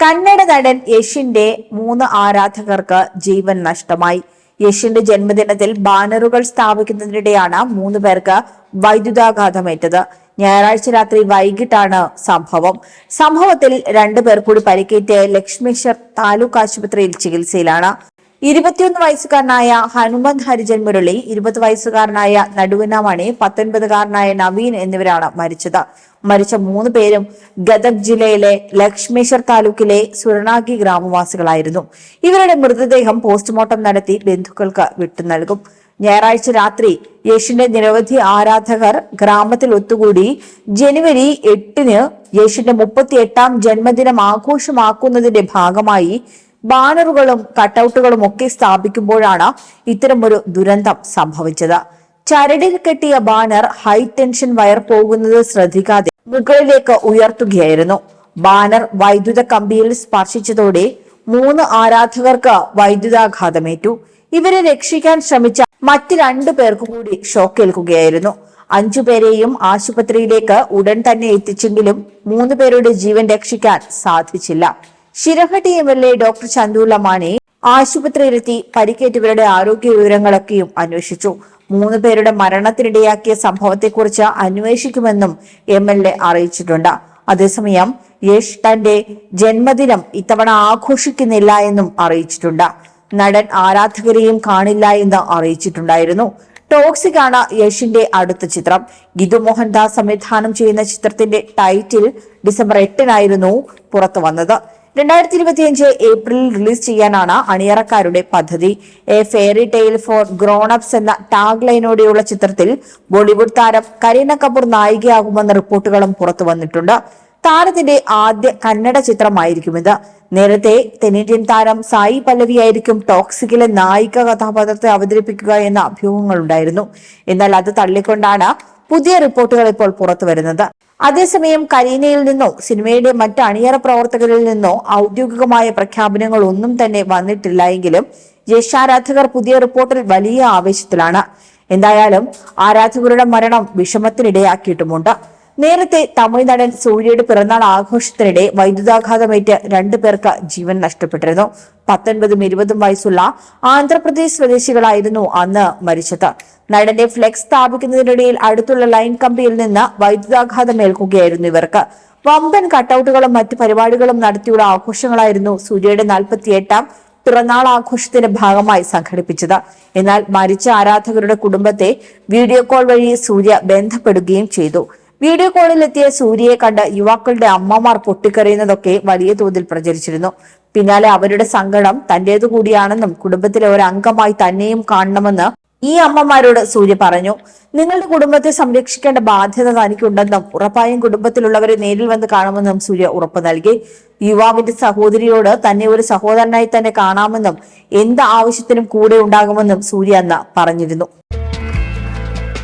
കന്നഡ നടൻ യഷിന്റെ മൂന്ന് ആരാധകർക്ക് ജീവൻ നഷ്ടമായി. യഷിന്റെ ജന്മദിനത്തിൽ ബാനറുകൾ സ്ഥാപിക്കുന്നതിനിടെയാണ് മൂന്ന് പേർക്ക് വൈദ്യുതാഘാതമേറ്റത്. ഞായറാഴ്ച രാത്രി വൈകിട്ടാണ് സംഭവം. സംഭവത്തിൽ രണ്ടു പേർ കൂടി പരിക്കേറ്റ് ലക്ഷ്മീശ്വർ താലൂക്ക് ആശുപത്രിയിൽ ചികിത്സയിലാണ്. ഇരുപത്തിയൊന്ന് വയസ്സുകാരനായ ഹനുമന്ത് ഹരിജൻ മുരളി ഇരുപത് വയസ്സുകാരനായ നടുവന മണി പത്തൊൻപതുകാരനായ നവീൻ എന്നിവരാണ് മരിച്ചത്. മരിച്ച മൂന്ന് പേരും ഗദക് ജില്ലയിലെ ലക്ഷ്മേശ്വർ താലൂക്കിലെ സുരണാഗി ഗ്രാമവാസികളായിരുന്നു. ഇവരുടെ മൃതദേഹം പോസ്റ്റ്മോർട്ടം നടത്തി ബന്ധുക്കൾക്ക് വിട്ടു നൽകും. ഞായറാഴ്ച രാത്രി യേശുവിന്റെ നിരവധി ആരാധകർ ഗ്രാമത്തിൽ ഒത്തുകൂടി ജനുവരി എട്ടിന് യേശുവിന്റെ മുപ്പത്തി എട്ടാം ജന്മദിനം ആഘോഷമാക്കുന്നതിന്റെ ഭാഗമായി ബാനറുകളും കട്ടൌട്ടുകളും ഒക്കെ സ്ഥാപിക്കുമ്പോഴാണ് ഇത്തരമൊരു ദുരന്തം സംഭവിച്ചത്. ചരടിൽ കെട്ടിയ ബാനർ ഹൈ ടെൻഷൻ വയർ പോകുന്നത് ശ്രദ്ധിക്കാതെ മുകളിലേക്ക് ഉയർത്തുകയായിരുന്നു. ബാനർ വൈദ്യുത കമ്പിയിൽ സ്പർശിച്ചതോടെ മൂന്ന് ആരാധകർക്ക് വൈദ്യുതാഘാതമേറ്റു. ഇവരെ രക്ഷിക്കാൻ ശ്രമിച്ച മറ്റ് രണ്ടു പേർക്ക് കൂടി ഷോക്കേൽക്കുകയായിരുന്നു. അഞ്ചു പേരെയും ആശുപത്രിയിലേക്ക് ഉടൻ തന്നെ എത്തിച്ചെങ്കിലും മൂന്ന് പേരുടെ ജീവൻ രക്ഷിക്കാൻ സാധിച്ചില്ല. Shirahatti M L A doctor ചന്തുള്ള മാണി ആശുപത്രിയിലെത്തി പരിക്കേറ്റവരുടെ ആരോഗ്യ വിവരങ്ങളൊക്കെയും അന്വേഷിച്ചു. മൂന്ന് പേരുടെ മരണത്തിനിടയാക്കിയ സംഭവത്തെക്കുറിച്ച് അന്വേഷിക്കുമെന്നും എം എൽ എ അറിയിച്ചിട്ടുണ്ട്. അതേസമയം യേശ് തന്റെ ജന്മദിനം ഇത്തവണ ആഘോഷിക്കുന്നില്ല എന്നും അറിയിച്ചിട്ടുണ്ട്. നടൻ ആരാധകരെയും കാണില്ല എന്ന് അറിയിച്ചിട്ടുണ്ടായിരുന്നു. ടോക്സിക് ആണ് യഷിന്റെ അടുത്ത ചിത്രം. ഗിതു മോഹൻദാസ് സംവിധാനം ചെയ്യുന്ന ചിത്രത്തിന്റെ ടൈറ്റിൽ ഡിസംബർ എട്ടിനായിരുന്നു പുറത്തു വന്നത്. രണ്ടായിരത്തി ഇരുപത്തിയഞ്ച് ഏപ്രിലിൽ റിലീസ് ചെയ്യാനാണ് അണിയറക്കാരുടെ പദ്ധതി. A fairy tale for grown ups എന്ന ടാഗ് ലൈനോടെയുള്ള ചിത്രത്തിൽ ബോളിവുഡ് താരം കരീന കപൂർ നായികയാകുമെന്ന റിപ്പോർട്ടുകളും പുറത്തു വന്നിട്ടുണ്ട്. താരത്തിന്റെ ആദ്യ കന്നഡ ചിത്രമായിരിക്കും ഇത് നേരത്തെ തെന്നിന്ത്യൻ താരം സായി പല്ലവിയായിരിക്കും ടോക്സിക്കിലെ നായിക കഥാപാത്രത്തെ അവതരിപ്പിക്കുക എന്ന അഭ്യൂഹങ്ങളുണ്ടായിരുന്നു. എന്നാൽ അത് തള്ളിക്കൊണ്ടാണ് പുതിയ റിപ്പോർട്ടുകൾ ഇപ്പോൾ പുറത്തു വരുന്നത്. അതേസമയം കരീനയിൽ നിന്നോ സിനിമയുടെ മറ്റ് അണിയറ പ്രവർത്തകരിൽ നിന്നോ ഔദ്യോഗികമായ പ്രഖ്യാപനങ്ങൾ ഒന്നും തന്നെ വന്നിട്ടില്ല എങ്കിലും യശാരാധകർ പുതിയ റിപ്പോർട്ടിൽ വലിയ ആവേശത്തിലാണ്. എന്തായാലും ആരാധകരുടെ മരണം വിഷമത്തിനിടയാക്കിയിട്ടുമുണ്ട്. നേരത്തെ തമിഴ് നടൻ സൂര്യയുടെ പിറന്നാൾ ആഘോഷത്തിനിടെ വൈദ്യുതാഘാതമേറ്റ് രണ്ടു പേർക്ക് ജീവൻ നഷ്ടപ്പെട്ടിരുന്നു. പത്തൊൻപതും ഇരുപതും വയസ്സുള്ള ആന്ധ്രാപ്രദേശ് സ്വദേശികളായിരുന്നു അന്ന് മരിച്ചത്. നടന്റെ ഫ്ലെക്സ് സ്ഥാപിക്കുന്നതിനിടയിൽ അടുത്തുള്ള ലൈൻ കമ്പിയിൽ നിന്ന് വൈദ്യുതാഘാതം ഏൽക്കുകയായിരുന്നു ഇവർക്ക്. വമ്പൻ കട്ടൌട്ടുകളും മറ്റു പരിപാടികളും നടത്തിയുള്ള ആഘോഷങ്ങളായിരുന്നു സൂര്യയുടെ നാൽപ്പത്തിയെട്ടാം പിറന്നാൾ ആഘോഷത്തിന്റെ ഭാഗമായി സംഘടിപ്പിച്ചത്. എന്നാൽ മരിച്ച ആരാധകരുടെ കുടുംബത്തെ വീഡിയോ കോൾ വഴി സൂര്യ ബന്ധപ്പെടുകയും ചെയ്തു. വീഡിയോ കോളിലെത്തിയ സൂര്യയെ കണ്ട് യുവാക്കളുടെ അമ്മമാർ പൊട്ടിക്കറിയുന്നതൊക്കെ വലിയ തോതിൽ പ്രചരിച്ചിരുന്നു. പിന്നാലെ അവരുടെ സങ്കടം തന്റേതു കൂടിയാണെന്നും കുടുംബത്തിലെ ഒരു അംഗമായി തന്നെയും കാണണമെന്ന് ഈ അമ്മമാരോട് സൂര്യ പറഞ്ഞു. നിങ്ങളുടെ കുടുംബത്തെ സംരക്ഷിക്കേണ്ട ബാധ്യത തനിക്കുണ്ടെന്നും ഉറപ്പായും കുടുംബത്തിലുള്ളവരെ നേരിൽ വന്ന് കാണുമെന്നും സൂര്യ ഉറപ്പ് നൽകി. യുവാവിന്റെ സഹോദരിയോട് തന്നെ ഒരു സഹോദരനായി തന്നെ കാണാമെന്നും എന്ത് ആവശ്യത്തിനും കൂടെ ഉണ്ടാകുമെന്നും സൂര്യ അന്ന് പറഞ്ഞിരുന്നു.